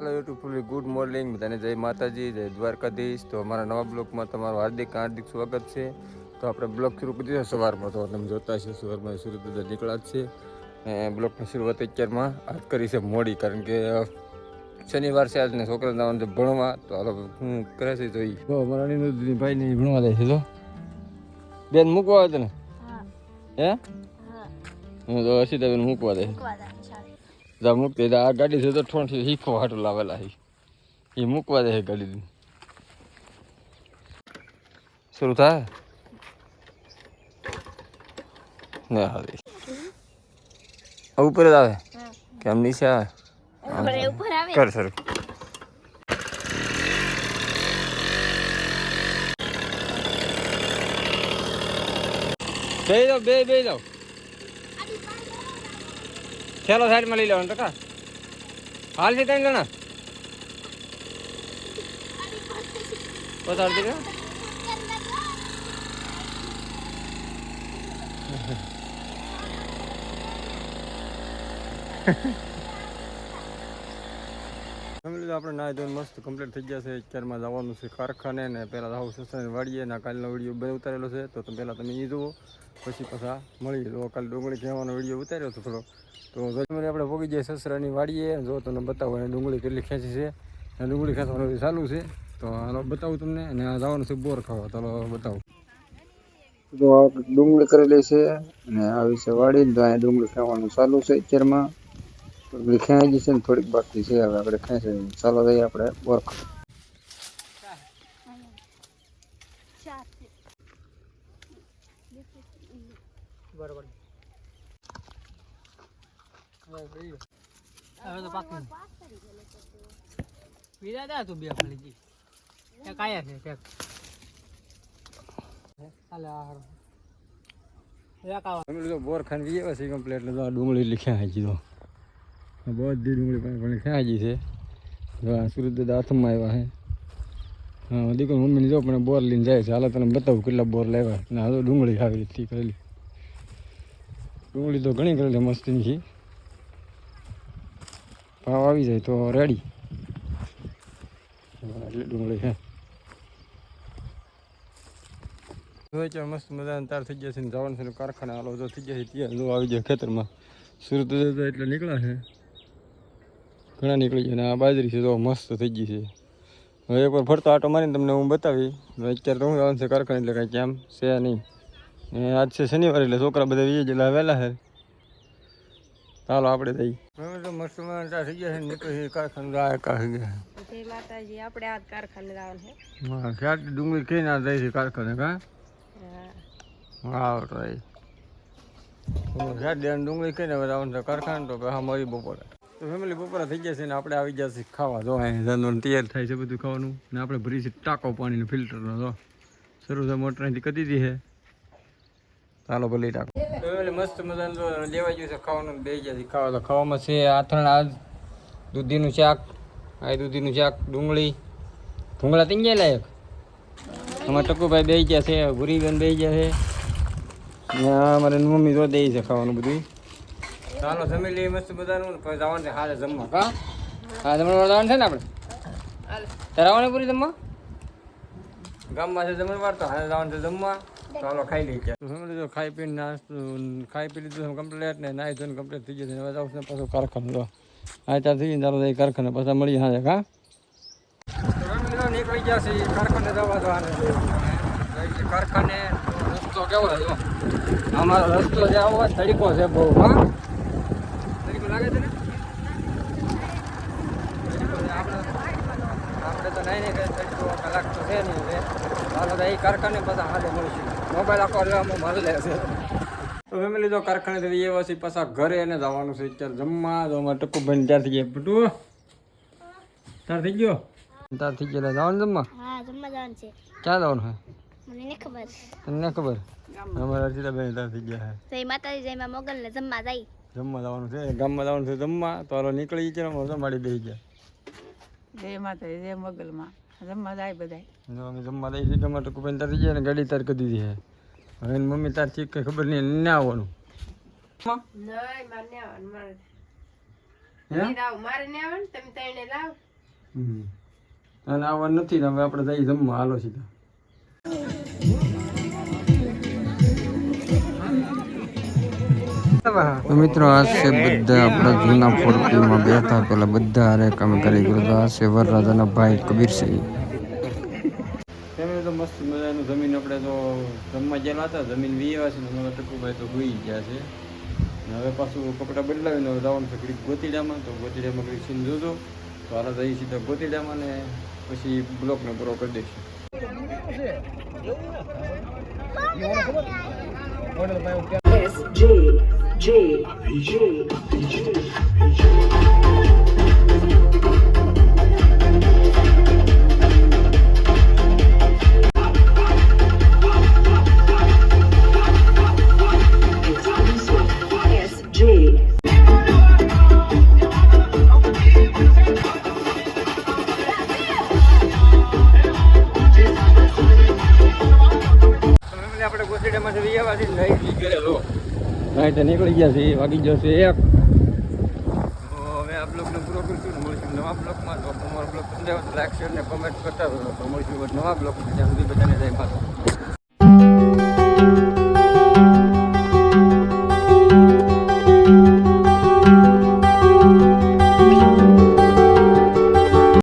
Hello YouTube ફૂલી good morning બધાને જય માતાજી જય દ્વારકાધીશ. તો અમારા નવા બ્લોગમાં તમારું હાર્દિક હાર્દિક સ્વાગત છે. તો આપણે બ્લોગ શરૂ કરી દીધો સવારમાં. તો તમે જોતા હશો સવારમાં સૂર્યોદય નીકળ્યા છે. અને બ્લોગની શરૂઆત અત્યારમાં આજ કરી છે મોડી કારણ કે શનિવાર છે આજને છોકરા જવાનું છે ભણવા. તો હાલો હું કરે છે જોઈ તો અમારા ભાઈને ભણવા જાય છે તો બેન મૂકવા આવે તને? હે. હું? તો અસીતાબેન મૂકવા દે જા મૂકતે આ ગાડી છે તો ઠોણથી હીખો હાટું લાવેલા હી. એ મૂકવા દે ગાડી શરૂ થાય? ને હવે. ઉપર જ આવે? કે આમ નીચે આવે? કર શરૂ. બે જાઓ બે બે જાઓ. ચાલો સાઈડમાં લઈ લેવાનું ટકા હાલ છે ત્રણ જણા. ગયા આપણે નાય ધોઈને મસ્ત કમ્પ્લીટ થઈ ગયા છે. અત્યારમાં જવાનું છે કારખાને ને પહેલાં આવું વાળીએ ને કાલનો વીડિયો બે ઉતારેલો છે. તો તમે પહેલાં તમે એ જુઓ. પછી પાછા મળી તો કાલે ડુંગળી કહેવાનો વીડિયો ઉતાર્યો હતો થોડો તો જજમાની આપણે ભોગી જઈએ સસરાની વાડીએ. જો તમને બતાવો અને ડુંગળી કેટલી ખેંચી છે. અને ડુંગળી ખેંચવાનું ચાલુ છે. તો હાલો બતાવું તમને, અને આ જવાનું છે બોર ખાવા. ચાલો બતાવું. તો ડુંગળી કરેલી છે, અને આવી છે વાડી. તો અહીંયા ડુંગળી ખાવાનું ચાલુ છે અત્યારમાં. ડુંગળી ખેંચી છે ને થોડીક બાકી છે. હવે આપણે ખેંચી ચાલો જઈએ આપણે બોર બરોબર. હવે તો પાકું. વિરા દા તું બે ફળી જી તે કાયા છે તે હાલે, આ હારું. એક આવા. અમે તો બોર ખાન એટલે ડુંગળી એટલી હાજી તો. બધી ડુંગળી પણ ખેંચી છે. સુરત દાદા હાથમાં આવ્યા છે. હા, દીકરો મમ્મીને જો, પણ બોર લઈને જાય છે. હાલ તને બતાવું કેટલા બોર લાવ્યા ને, હાલ ડુંગળી આવી હતી કરેલી. ડુંગળી તો ઘણી કરેલી, મસ્તીની છે. ભાવ આવી જાય તો રેડી. એટલી ડુંગળી હે. ચાલ મસ્ત મજાને તાર થઈ ગયા છે ને જવાનું છે કારખાના. હાલો, જો થઈ ગયા છે ત્યાં. જો આવી ગયા ખેતરમાં. સુરત એટલે નીકળ્યા છે. ઘણા નીકળી ગયા અને આ બાજરી છે તો મસ્ત થઈ ગઈ છે. હવે એકવાર ફરતો આટો મારીને તમને હું બતાવી અત્યારે તો હું જવાનું છે કારખાને એટલે કાંઈ કેમ છે નહીં. ને આજ છે શનિવાર એટલે છોકરા બધા વીએ જેટલા વહેલા છે ચાલો આપણે થઈ હવે તો મસ્ત મજાના થઈ ગયા છે નીકળી કારખાને જાય કાઢી ગયા જય માતાજી આપણે આ કારખાને જવાનું છે. હા ક્યાં ડુંગળી કઈ ના જાય છે કારખાને કા? હા. હા રાઈ ક્યાં ડુંગળી કઈ ને આવવાનું છે કારખાને તો હા મળી બપોરે. તો ફેમિલી બપોરે થઈ જશે ને આપણે આવી જશે ખાવા. જો અહીં તૈયાર થાય છે બધું ખાવાનું. ને આપણે ભરી છે ટાંકો પાણીનો ફિલ્ટરનો જો. શરૂ થાય મોટર અહીંથી કરી દીધી છે ચાલો ભલે ટાંકો. ફેમિલી મસ્ત મજાનું જો લેવાઈ ગયું છે ખાવાનું. બે ગયા છે ખાવા. તો ખાવામાં છે આથણ, આજ દૂધીનું શાક, આ દૂધીનું શાક, ડુંગળી. ભૂંગળા તીન ગયા લાયક? અમારા ટકુભાઈ બે ગયા છે, ભૂરીબેન બે ગયા છે. ને અમારે મમ્મી જો દે છે ખાવાનું બધું ચાલો જમી લઈએ મસ્ત બધાનું પછી જવાનું છે હારે જમવા. કા હા જમણવાર જવાનું છે ને આપણે? તારે પૂરી જમવા? ગામમાં છે જમણવાર તો હારે જવાનું છે જમવા. ચાલો ખાઈ લઈએ તો સમજી જો ખાઈ પીને નાસ્તો ખાઈ પી લીધું કમ્પ્લીટ ને નાહી ધોઈને કમ્પ્લીટ થઈ જશે હવે જાઉં છું પાછું કારખાનું જો. આ ચાર થઈ ચાલો જઈએ કારખાને પાછા મળીએ હા? કા નીકળી ગયા છે કારખાને જવા જવાના કારખાને. રસ્તો કેવો છે અમારો રસ્તો જે આવો તરીકો છે બહુ હા? લાગે છે ને? આપણે તો નહીં નહીં કલાક તો છે નહીં હવે. તો એ કારખાને પાછા હાથે મળીશું. મોબાઈલ આખો લેવામાં લે છે. તો ફેમિલી તો કારખાને થી એ છે પાછા ઘરે એને જવાનું છે અત્યારે જમવા. તો અમારે ટકુ ભાઈ ત્યાર થઈ ગયા. પટુ તાર થઈ ગયો? તાર થઈ ગયો. જવાનું જમવા? હા જમવા જવાનું છે. ક્યાં જવાનું હે મને ખબર. તમને ખબર? અમારા અર્ચિતાબેન તાર થઈ ગયા હે જય માતાજી જય માં મોગલ ને જમવા જાય. જમવા જવાનું છે. ગામમાં જવાનું છે જમવા. તો હાલો નીકળી છે ને માડી દઈ ગયા. જય માતા જય મગલમાં. જમવા જાય બધાય. જો અમે જમવા દઈ છે ટમાટર કુપન તરી ગયા ને ગાડી તાર કરી દીધી છે. હવે મમ્મી તાર ઠીક કઈ ખબર નહીં ના આવવાનું. આવવાનું નથી ને હવે આપણે જઈ જમવા. હાલો સીધા. તો મિત્રો આ છે બધા આપણા જૂના ફોરટીમાં બેઠા પેલા બધા હારે કામ કરી ગયું. તો આ છે વરરાજાના ભાઈ કબીરસિંહ તો મસ્ત મજાનું. જમીન આપણે તો જમવા ગયેલા હતા. જમીન વીવા છે મારા ટકુભાઈ તો હોઈ ગયા છે. હવે પાછું કપડાં બદલાવીને જવાનું છે ઘડીક ગોતીડામાં. તો ગોતીડામાં ઘડીક સીન જોજો તો હાલ જઈએ સીધા ગોતીડામાં ને પછી બ્લોકને પૂરો કરી દઈશું. J J J J Exclusive S J family આપણે ગોતીડામાંથી વી આવ્યા છીએ લઈ લઈ ગયેલો રાઈટ નીકળી ગયા છે વાગી જશે એક. તો હવે આ બ્લોગને પૂરો કરીશું મળીશું નવા બ્લોગમાં. તો અમારો બ્લોગ પસંદ આવે તો લાઈક, શેર ને કમેન્ટ કરતા મળીશું નવા બ્લોગ ત્યાં સુધી બધાને જય માતા